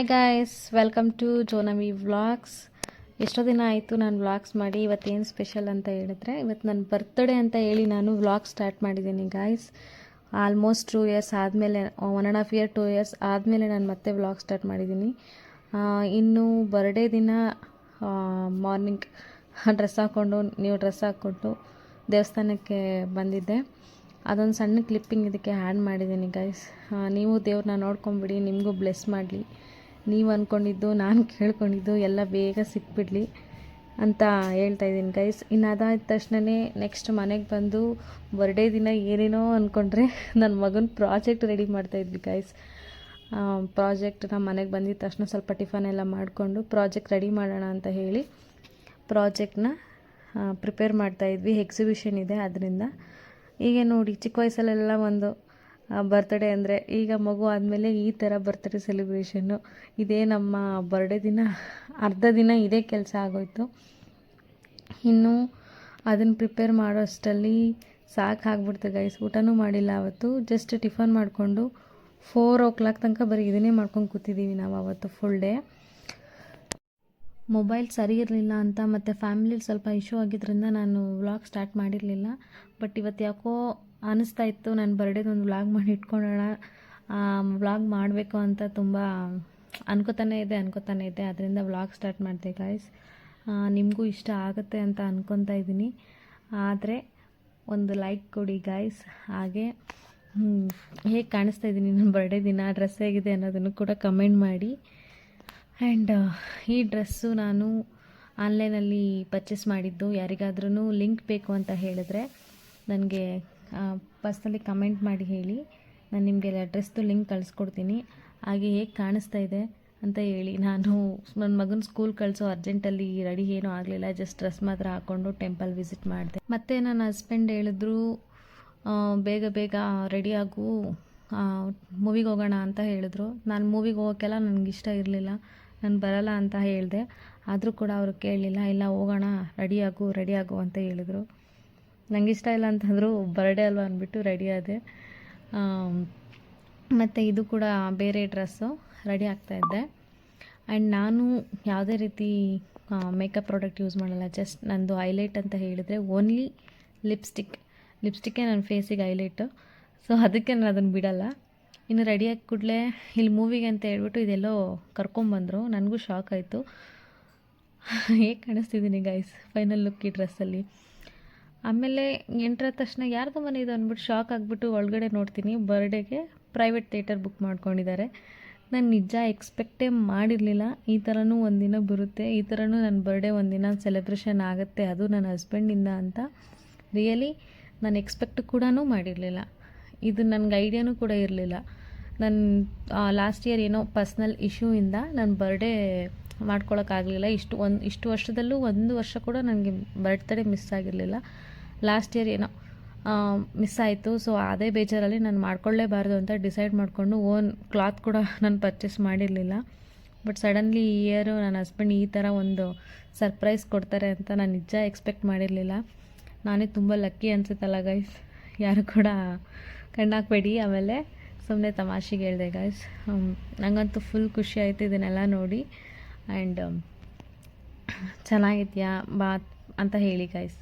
Hi guys welcome to ಜೋನಮಿ vlogs ಎಷ್ಟೋ ದಿನ ಆಯಿತು ನಾನು ವ್ಲಾಗ್ಸ್ ಮಾಡಿ, ಇವತ್ತೇನು ಸ್ಪೆಷಲ್ ಅಂತ ಹೇಳಿದ್ರೆ ಇವತ್ತು ನನ್ನ ಬರ್ತ್ಡೇ ಅಂತ ಹೇಳಿ ನಾನು ವ್ಲಾಗ್ ಸ್ಟಾರ್ಟ್ ಮಾಡಿದ್ದೀನಿ ಗಾಯ್ಸ್ ಆಲ್ಮೋಸ್ಟ್ ಟೂ ಇಯರ್ಸ್ ಆದಮೇಲೆ one and half year two years ಆದಮೇಲೆ ನಾನು ಮತ್ತೆ ವ್ಲಾಗ್ ಸ್ಟಾರ್ಟ್ ಮಾಡಿದ್ದೀನಿ. ಇನ್ನು ಬರ್ಡೇ ದಿನ ಮಾರ್ನಿಂಗ್ ಡ್ರೆಸ್ ಹಾಕ್ಕೊಂಡು ನೀವು ಡ್ರೆಸ್ ಹಾಕ್ಕೊಂಡು ದೇವಸ್ಥಾನಕ್ಕೆ ಬಂದಿದ್ದೆ. ಅದೊಂದು ಸಣ್ಣ ಕ್ಲಿಪ್ಪಿಂಗ್ ಇದಕ್ಕೆ ಆ್ಯಡ್ ಮಾಡಿದ್ದೀನಿ ಗೈಸ್ ನೀವು ದೇವ್ರನ್ನ ನೋಡ್ಕೊಂಬಿಡಿ, ನಿಮಗೂ ಬ್ಲೆಸ್ ಮಾಡಲಿ. ನೀವು ಅಂದ್ಕೊಂಡಿದ್ದು ನಾನು ಕೇಳ್ಕೊಂಡಿದ್ದು ಎಲ್ಲ ಬೇಗ ಸಿಕ್ಬಿಡ್ಲಿ ಅಂತ ಹೇಳ್ತಾ ಇದ್ದೀನಿ ಗೈಸ್ ಇನ್ನು ಅದಾದ ತಕ್ಷಣವೇ ನೆಕ್ಸ್ಟ್ ಮನೆಗೆ ಬಂದು ಬರ್ಡೇ ದಿನ ಏನೇನೋ ಅಂದ್ಕೊಂಡ್ರೆ ನನ್ನ ಮಗನ ಪ್ರಾಜೆಕ್ಟ್ ರೆಡಿ ಮಾಡ್ತಾಯಿದ್ವಿ ಗೈಸ್ ಪ್ರಾಜೆಕ್ಟ್ ನಮ್ಮ ಮನೆಗೆ ಬಂದಿದ್ದ ತಕ್ಷಣ ಸ್ವಲ್ಪ ಟಿಫನ್ ಎಲ್ಲ ಮಾಡಿಕೊಂಡು ಪ್ರಾಜೆಕ್ಟ್ ರೆಡಿ ಮಾಡೋಣ ಅಂತ ಹೇಳಿ ಪ್ರಾಜೆಕ್ಟ್ನ ಪ್ರಿಪೇರ್ ಮಾಡ್ತಾಯಿದ್ವಿ ಎಕ್ಸಿಬಿಷನ್ ಇದೆ ಅದರಿಂದ. ಈಗ ನೋಡಿ ಚಿಕ್ಕ ವಯಸ್ಸಲ್ಲೆಲ್ಲ ಒಂದು ಬರ್ತ್ಡೇ ಅಂದರೆ ಈಗ ಮಗು ಆದಮೇಲೆ ಈ ಥರ ಬರ್ತ್ಡೇ ಸೆಲೆಬ್ರೇಷನ್ನು ಇದೇ ನಮ್ಮ ಬರ್ಡೇ ದಿನ, ಅರ್ಧ ದಿನ ಇದೇ ಕೆಲಸ ಆಗೋಯ್ತು. ಇನ್ನು ಅದನ್ನು ಪ್ರಿಪೇರ್ ಮಾಡೋ ಅಷ್ಟರಲ್ಲಿ ಸಾಕು ಆಗ್ಬಿಡ್ತು ಗೈಸ್ ಊಟನೂ ಮಾಡಿಲ್ಲ ಅವತ್ತು. ಜಸ್ಟ್ ಟಿಫನ್ ಮಾಡಿಕೊಂಡು ಫೋರ್ ಓ ಕ್ಲಾಕ್ ತನಕ ಬರೀ ಇದನ್ನೇ ಮಾಡ್ಕೊಂಡು ಕೂತಿದ್ದೀವಿ ನಾವು ಅವತ್ತು ಫುಲ್ ಡೇ ಮೊಬೈಲ್ ಸರಿ ಇರಲಿಲ್ಲ ಅಂತ ಮತ್ತು ಫ್ಯಾಮಿಲಿಲಿ ಸ್ವಲ್ಪ ಇಶ್ಯೂ ಆಗಿದ್ದರಿಂದ ನಾನು ವ್ಲಾಗ್ ಸ್ಟಾರ್ಟ್ ಮಾಡಿರಲಿಲ್ಲ. ಬಟ್ ಇವತ್ತು ಯಾಕೋ ಅನ್ನಿಸ್ತಾ ಇತ್ತು ನನ್ನ ಬರ್ಡೇದೊಂದು ವ್ಲಾಗ್ ಮಾಡಿ ಇಟ್ಕೊಳ್ಳೋಣ ವ್ಲಾಗ್ ಮಾಡಬೇಕು ಅಂತ ತುಂಬ ಅನ್ಕೋತಾನೆ ಇದೆ ಅನ್ಕೋತಾನೆ ಇದೆ. ಅದರಿಂದ ವ್ಲಾಗ್ ಸ್ಟಾರ್ಟ್ ಮಾಡಿದೆ ಗಾಯ್ಸ್ ನಿಮಗೂ ಇಷ್ಟ ಆಗುತ್ತೆ ಅಂತ ಅನ್ಕೊತಾ ಇದ್ದೀನಿ. ಆದರೆ ಒಂದು ಲೈಕ್ ಕೊಡಿ ಗಾಯ್ಸ್ ಹಾಗೆ ಹೇಗೆ ಕಾಣಿಸ್ತಾ ಇದ್ದೀನಿ ನನ್ನ ಬರ್ಡೇ ದಿನ ಡ್ರೆಸ್ ಹೇಗಿದೆ ಅನ್ನೋದನ್ನು ಕೂಡ ಕಮೆಂಟ್ ಮಾಡಿ. ಆ್ಯಂಡ್ ಈ ಡ್ರೆಸ್ಸು ನಾನು ಆನ್ಲೈನಲ್ಲಿ ಪರ್ಚೇಸ್ ಮಾಡಿದ್ದು. ಯಾರಿಗಾದ್ರೂ ಲಿಂಕ್ ಬೇಕು ಅಂತ ಹೇಳಿದ್ರೆ ನನಗೆ ಪರ್ಸ್ನಲಿ ಕಮೆಂಟ್ ಮಾಡಿ ಹೇಳಿ. ನಾನು ನಿಮಗೆ ಡ್ರೆಸ್ದು ಲಿಂಕ್ ಕಳಿಸ್ಕೊಡ್ತೀನಿ. ಹಾಗೆ ಹೇಗೆ ಕಾಣಿಸ್ತಾ ಇದೆ ಅಂತ ಹೇಳಿ. ನಾನು ನನ್ನ ಮಗನ ಸ್ಕೂಲ್ ಕಳಿಸೋ ಅರ್ಜೆಂಟಲ್ಲಿ ರೆಡಿ ಏನೂ ಆಗಲಿಲ್ಲ. ಜಸ್ಟ್ ಡ್ರೆಸ್ ಮಾತ್ರ ಹಾಕ್ಕೊಂಡು ಟೆಂಪಲ್ ವಿಸಿಟ್ ಮಾಡಿದೆ. ಮತ್ತು ನನ್ನ ಹಸ್ಬೆಂಡ್ ಹೇಳಿದ್ರು ಬೇಗ ಬೇಗ ರೆಡಿ ಆಗು ಮೂವಿಗೆ ಹೋಗೋಣ ಅಂತ ಹೇಳಿದ್ರು. ನಾನು ಮೂವಿಗೆ ಹೋಗೋಕ್ಕೆಲ್ಲ ನನಗೆ ಇಷ್ಟ ಇರಲಿಲ್ಲ. ನಾನು ಬರಲ್ಲ ಅಂತ ಹೇಳಿದೆ. ಆದರೂ ಕೂಡ ಅವರು ಕೇಳಲಿಲ್ಲ, ಇಲ್ಲ, ಹೋಗೋಣ ರೆಡಿ ಆಗು ರೆಡಿ ಆಗು ಅಂತ ಹೇಳಿದರು. ನನಗೆ ಇಷ್ಟ ಇಲ್ಲ ಅಂತಂದರು ಬರ್ಡೇ ಅಲ್ವಾ ಅಂದ್ಬಿಟ್ಟು ರೆಡಿ ಆದೆ. ಮತ್ತು ಇದು ಕೂಡ ಬೇರೆ ಡ್ರೆಸ್ಸು ರೆಡಿ ಆಗ್ತಾಯಿದ್ದೆ ಆ್ಯಂಡ್ ನಾನು ಯಾವುದೇ ರೀತಿ ಮೇಕಪ್ ಪ್ರಾಡಕ್ಟ್ ಯೂಸ್ ಮಾಡಲ್ಲ ಜಸ್ಟ್ ನಂದು ಹೈಲೈಟ್ ಅಂತ ಹೇಳಿದರೆ ಓನ್ಲಿ ಲಿಪ್ಸ್ಟಿಕ್ ಲಿಪ್ಸ್ಟಿಕ್ಕೇ ನನ್ನ ಫೇಸಿಗೆ ಹೈಲೈಟು ಸೊ ಅದಕ್ಕೆ ನಾನು ಅದನ್ನು ಬಿಡಲ್ಲ. ಇನ್ನು ರೆಡಿಯಾಗಿ ಕೂಡಲೇ ಇಲ್ಲಿ ಮೂವಿಗೆ ಅಂತ ಹೇಳ್ಬಿಟ್ಟು ಇದೆಲ್ಲೋ ಕರ್ಕೊಂಬಂದರು ನನಗೂ ಶಾಕ್ ಆಯಿತು. ಹೇಗೆ ಕಾಣಿಸ್ತಿದ್ದೀನಿ ಗೈಸ್ ಫೈನಲ್ ಲುಕ್ ಈ ಡ್ರೆಸ್ಸಲ್ಲಿ ಆಮೇಲೆ ಎಂಟ್ರ ತಕ್ಷಣ ಯಾರ್ದು ಮನೆ ಇದು ಅಂದ್ಬಿಟ್ಟು ಶಾಕ್ ಆಗಿಬಿಟ್ಟು ಒಳಗಡೆ ನೋಡ್ತೀನಿ. ಬರ್ಡೇಗೆ ಪ್ರೈವೇಟ್ ಥಿಯೇಟರ್ ಬುಕ್ ಮಾಡ್ಕೊಂಡಿದ್ದಾರೆ. ನಾನು ನಿಜ ಎಕ್ಸ್ಪೆಕ್ಟೇ ಮಾಡಿರಲಿಲ್ಲ. ಈ ಥರನೂ ಒಂದಿನ ಬರುತ್ತೆ. ಈ ಥರನೂ ನನ್ನ ಬರ್ಡೇ ಒಂದಿನ ಸೆಲೆಬ್ರೇಷನ್ ಆಗುತ್ತೆ. ಅದು ನನ್ನ ಹಸ್ಬೆಂಡಿಂದ ಅಂತ. ರಿಯಲಿ ನಾನು ಎಕ್ಸ್ಪೆಕ್ಟ್ ಕೂಡ ಮಾಡಿರಲಿಲ್ಲ. ಇದು ನನಗೆ ಐಡಿಯಾನೂ ಕೂಡ ಇರಲಿಲ್ಲ. ನನ್ನ ಲಾಸ್ಟ್ ಇಯರ್ ಏನೋ ಪರ್ಸ್ನಲ್ ಇಶ್ಯೂಯಿಂದ ನನ್ನ ಬರ್ಡೇ ಮಾಡ್ಕೊಳಕ್ಕಾಗಲಿಲ್ಲ ಇಷ್ಟು ಒಂದು, ಇಷ್ಟು ವರ್ಷದಲ್ಲೂ ಒಂದು ವರ್ಷ ಕೂಡ ನನಗೆ ಬರ್ತ್ಡೇ ಮಿಸ್ ಆಗಿರಲಿಲ್ಲ. ಲಾಸ್ಟ್ ಇಯರ್ ಏನೋ ಮಿಸ್ ಆಯಿತು. ಸೊ ಅದೇ ಬೇಜಾರಲ್ಲಿ ನಾನು ಮಾಡ್ಕೊಳ್ಳೇಬಾರ್ದು ಅಂತ ಡಿಸೈಡ್ ಮಾಡಿಕೊಂಡು ಓನ್ ಕ್ಲಾತ್ ಕೂಡ ನಾನು ಪರ್ಚೇಸ್ ಮಾಡಿರಲಿಲ್ಲ. ಬಟ್ ಸಡನ್ಲಿ ಈ ಇಯರು ನನ್ನ ಹಸ್ಬೆಂಡ್ ಈ ಥರ ಒಂದು ಸರ್ಪ್ರೈಸ್ ಕೊಡ್ತಾರೆ ಅಂತ ನಾನು ನಿಜ ಎಕ್ಸ್ಪೆಕ್ಟ್ ಮಾಡಿರಲಿಲ್ಲ. ನಾನೇ ತುಂಬ ಲಕ್ಕಿ ಅನಿಸುತ್ತಲ್ಲ ಗೈಸ್ ಯಾರು ಕೂಡ ಕಣ್ಣಾಕ್ಬೇಡಿ ಆಮೇಲೆ ಸುಮ್ಮನೆ ತಮಾಷೆಗೆ ಹೇಳಿದೆ ಗಾಯ್ಸ್ ನನಗಂತೂ ಫುಲ್ ಖುಷಿ ಆಯಿತು ಇದನ್ನೆಲ್ಲ ನೋಡಿ. ಆ್ಯಂಡ್ ಚೆನ್ನಾಗಿದೆಯಾ ಬಾ ಅಂತ ಹೇಳಿ ಗೈಸ್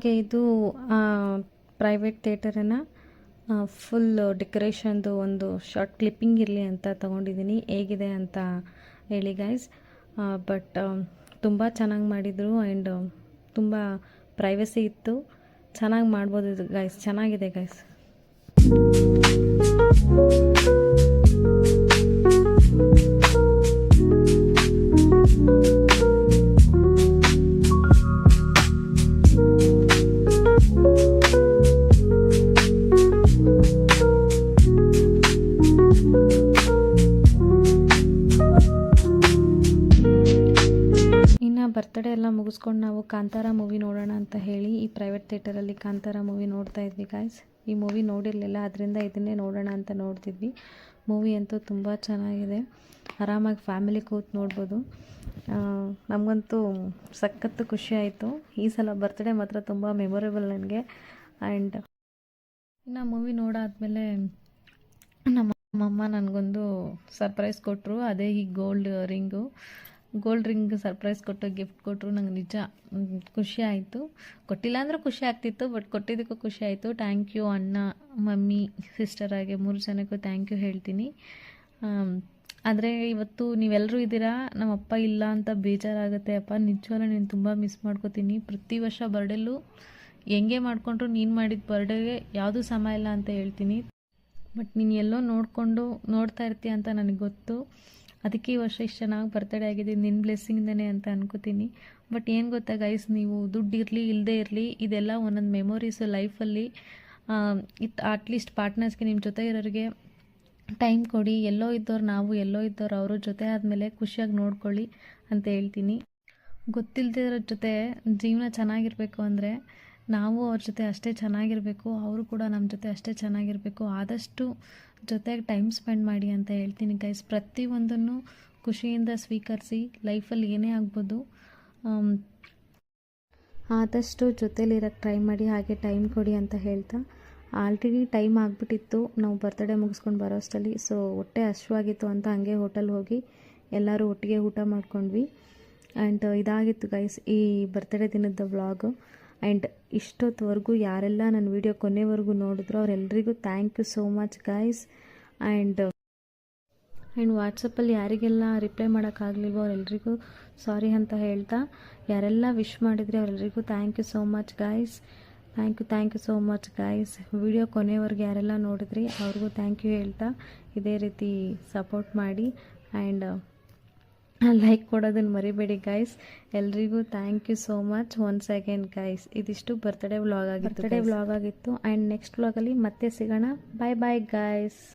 ಹಾಗೆ ಇದು ಪ್ರೈವೇಟ್ ಥಿಯೇಟರನ್ನು ಫುಲ್ ಡೆಕೋರೇಷನ್ದು ಒಂದು ಶಾರ್ಟ್ ಕ್ಲಿಪ್ಪಿಂಗ್ ಇರಲಿ ಅಂತ ತೊಗೊಂಡಿದ್ದೀನಿ ಹೇಗಿದೆ ಅಂತ ಹೇಳಿ ಗೈಸ್ ಬಟ್ ತುಂಬ ಚೆನ್ನಾಗಿ ಮಾಡಿದರು ಆ್ಯಂಡ್ ತುಂಬ ಪ್ರೈವಸಿ ಇತ್ತು. ಚೆನ್ನಾಗಿ ಮಾಡ್ಬೋದು ಇದು ಗೈಸ್ ಚೆನ್ನಾಗಿದೆ ಗೈಸ್ ಮುಗಿಸ್ಕೊಂಡು ನಾವು ಕಾಂತಾರ ಮೂವಿ ನೋಡೋಣ ಅಂತ ಹೇಳಿ ಈ ಪ್ರೈವೇಟ್ ಥಿಯೇಟರಲ್ಲಿ ಕಾಂತಾರ ಮೂವಿ ನೋಡ್ತಾ ಇದ್ವಿ ಗಾಯ್ಸ್ ಈ ಮೂವಿ ನೋಡಿರಲಿಲ್ಲ ಅದರಿಂದ ಇದನ್ನೇ ನೋಡೋಣ ಅಂತ ನೋಡ್ತಿದ್ವಿ. ಮೂವಿ ಅಂತೂ ತುಂಬ ಚೆನ್ನಾಗಿದೆ. ಆರಾಮಾಗಿ ಫ್ಯಾಮಿಲಿ ಕೂತು ನೋಡ್ಬೋದು. ನಮಗಂತೂ ಸಖತ್ತು ಖುಷಿ ಆಯಿತು. ಈ ಸಲ ಬರ್ತ್ಡೇ ಮಾತ್ರ ತುಂಬ ಮೆಮೊರೇಬಲ್ ನನಗೆ. ಆ್ಯಂಡ್ ಇನ್ನು ಮೂವಿ ನೋಡಾದಮೇಲೆ ನಮ್ಮ ನಮ್ಮಮ್ಮ ನನಗೊಂದು ಸರ್ಪ್ರೈಸ್ ಕೊಟ್ಟರು ಅದೇ ಈ gold ring gold ring surprise ಕೊಟ್ಟು ಗಿಫ್ಟ್ ಕೊಟ್ಟರು ನಂಗೆ ನಿಜ, ಖುಷಿ ಆಯಿತು. ಕೊಟ್ಟಿಲ್ಲ ಅಂದರೂ ಖುಷಿ ಆಗ್ತಿತ್ತು ಬಟ್ ಕೊಟ್ಟಿದ್ದಕ್ಕೂ ಖುಷಿ ಆಯಿತು. ಥ್ಯಾಂಕ್ ಯು ಅಣ್ಣ, ಮಮ್ಮಿ ಸಿಸ್ಟರ್ ಹಾಗೆ ಮೂರು ಜನಕ್ಕೂ ಥ್ಯಾಂಕ್ ಯು ಹೇಳ್ತೀನಿ. ಆದರೆ ಇವತ್ತು ನೀವೆಲ್ಲರೂ ಇದ್ದೀರಾ? ನಮ್ಮಪ್ಪ ಇಲ್ಲ ಅಂತ ಬೇಜಾರಾಗುತ್ತೆ. ಅಪ್ಪ, ನಿಜವಾಗ್ಲೂ ನೀನು ತುಂಬ ಮಿಸ್ ಮಾಡ್ಕೋತೀನಿ. ಪ್ರತಿ ವರ್ಷ ಬರ್ಡೆಲ್ಲೂ ಹೆಂಗೆ ಮಾಡಿಕೊಂಡ್ರು ನೀನು ಮಾಡಿದ ಬರ್ಡೇಗೆ ಯಾವುದೂ ಸಮ ಇಲ್ಲ ಅಂತ ಹೇಳ್ತೀನಿ. ಬಟ್ ನೀನು ಎಲ್ಲೋ ನೋಡಿಕೊಂಡು, ನೋಡ್ತಾ ಇರ್ತೀಯ ಅಂತ ನನಗೆ ಗೊತ್ತು. ಅದಕ್ಕೆ ಈ ವರ್ಷ ಇಷ್ಟು ಚೆನ್ನಾಗಿ ಬರ್ತಡೇ ಆಗಿದೆ ನಿನ್ನ ಬ್ಲೆಸ್ಸಿಂಗ್ದೇ ಅಂತ ಅನ್ಕೋತೀನಿ. ಬಟ್ ಏನು ಗೊತ್ತಾ ಗೈಸ್ ನೀವು ದುಡ್ಡು ಇರಲಿ ಇಲ್ಲದೇ ಇರಲಿ, ಇದೆಲ್ಲ ಒಂದೊಂದು ಮೆಮೊರೀಸು ಲೈಫಲ್ಲಿ ಇತ್ ಅಟ್ಲೀಸ್ಟ್ ಪಾರ್ಟ್ನರ್ಸ್ಗೆ ನಿಮ್ಮ ಜೊತೆ ಇರೋರಿಗೆ ಟೈಮ್ ಕೊಡಿ. ಎಲ್ಲೋ ಇದ್ದವ್ರು ನಾವು, ಎಲ್ಲೋ ಇದ್ದವ್ರು ಅವರು ಜೊತೆ ಆದಮೇಲೆ ಖುಷಿಯಾಗಿ ನೋಡ್ಕೊಳ್ಳಿ ಅಂತ ಹೇಳ್ತೀನಿ. ಗೊತ್ತಿಲ್ಲದಿರೋ ಜೊತೆ ಜೀವನ ಚೆನ್ನಾಗಿರಬೇಕು ಅಂದರೆ ನಾವು ಅವ್ರ ಜೊತೆ ಅಷ್ಟೇ ಚೆನ್ನಾಗಿರಬೇಕು, ಅವರು ಕೂಡ ನಮ್ಮ ಜೊತೆ ಅಷ್ಟೇ ಚೆನ್ನಾಗಿರಬೇಕು, ಆದಷ್ಟು ಜೊತೆಗೆ ಟೈಮ್ ಸ್ಪೆಂಡ್ ಮಾಡಿ ಅಂತ ಹೇಳ್ತೀನಿ ಗೈಸ್ ಪ್ರತಿಯೊಂದನ್ನು ಖುಷಿಯಿಂದ ಸ್ವೀಕರಿಸಿ ಲೈಫಲ್ಲಿ ಏನೇ ಆಗ್ಬೋದು ಆದಷ್ಟು ಜೊತೇಲಿರೋಕ್ಕೆ ಟ್ರೈ ಮಾಡಿ ಹಾಗೆ ಟೈಮ್ ಕೊಡಿ ಅಂತ ಹೇಳ್ತಾ. ಆಲ್ರೆಡಿ ಟೈಮ್ ಆಗಿಬಿಟ್ಟಿತ್ತು, ನಾವು ಬರ್ತ್ಡೇ ಮುಗಿಸ್ಕೊಂಡು ಬರೋ ಅಷ್ಟರಲ್ಲಿ ಸೊ ಹೊಟ್ಟೆ ಹಶ್ವಾಗಿತ್ತು ಅಂತ ಹಂಗೆ ಹೋಟೆಲ್ ಹೋಗಿ ಎಲ್ಲರೂ ಒಟ್ಟಿಗೆ ಊಟ ಮಾಡ್ಕೊಂಡ್ವಿ. ಆ್ಯಂಡ್ ಇದಾಗಿತ್ತು ಗೈಸ್ ಈ ಬರ್ತ್ಡೇ ದಿನದ ವ್ಲಾಗು ಆ್ಯಂಡ್ ಇಷ್ಟೊತ್ತವರೆಗೂ ಯಾರೆಲ್ಲ ನನ್ನ ವಿಡಿಯೋ ಕೊನೆವರೆಗೂ ನೋಡಿದ್ರು ಅವರೆಲ್ಲರಿಗೂ thank you so much guys and and ವಾಟ್ಸಪ್ಪಲ್ಲಿ ಯಾರಿಗೆಲ್ಲ ರಿಪ್ಲೈ ಮಾಡೋಕ್ಕಾಗಲಿಲ್ವೋ ಅವರೆಲ್ಲರಿಗೂ ಸಾರಿ ಅಂತ ಹೇಳ್ತಾ. ಯಾರೆಲ್ಲ ವಿಶ್ ಮಾಡಿದರೆ ಅವರೆಲ್ಲರಿಗೂ thank you so much guys thank you thank you so much guys video ಕೊನೆವರೆಗೆ ಯಾರೆಲ್ಲ ನೋಡಿದ್ರಿ ಅವ್ರಿಗೂ ಥ್ಯಾಂಕ್ ಯು ಹೇಳ್ತಾ. ಇದೇ ರೀತಿ ಸಪೋರ್ಟ್ ಮಾಡಿ. ಆ್ಯಂಡ್ ಲೈಕ್ ಕೊಡೋದನ್ನು ಮರಿಬೇಡಿ ಗೈಸ್ ಎಲ್ರಿಗೂ thank you so much one second guys ಇದಿಷ್ಟು ಬರ್ತ್ಡೇ ವ್ಲಾಗ್ ಆಗಿತ್ತು ಬರ್ತ್ಡೇ ವ್ಲಾಗ್ ಆಗಿತ್ತು. ಆ್ಯಂಡ್ ನೆಕ್ಸ್ಟ್ ವ್ಲಾಗಲ್ಲಿ ಮತ್ತೆ ಸಿಗೋಣ. ಬಾಯ್ ಬಾಯ್ ಗೈಸ್